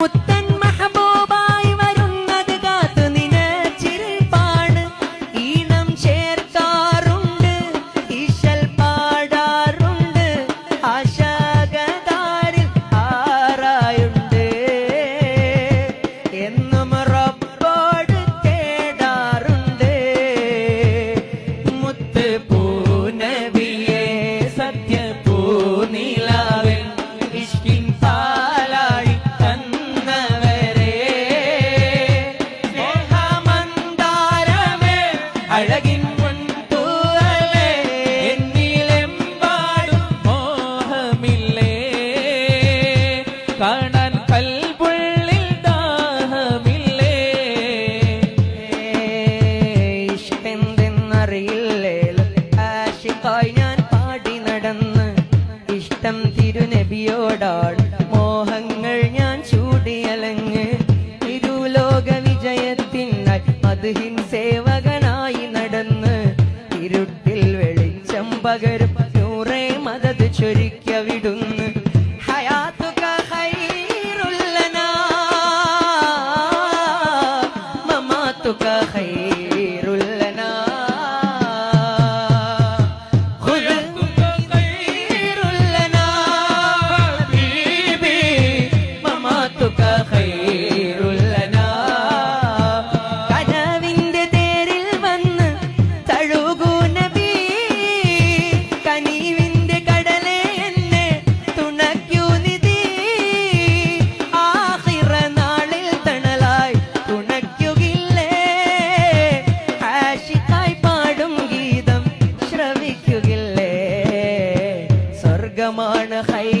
Puta. ഷിക്കായി ഞാൻ പാടി നടന്ന് ഇഷ്ടം തിരുനബിയോടാണ് മോഹങ്ങൾ ഞാൻ ചൂടിയലങ്ങ് തിരുലോക വിജയത്തിനായി മധുഹിൻ സേവകനായി നടന്ന് ഇരുട്ടിൽ വെളിച്ചം പകരും നൂറേ മതത് ചൊരിക്ക വിടുന്നു. خير அதிகமான ஹை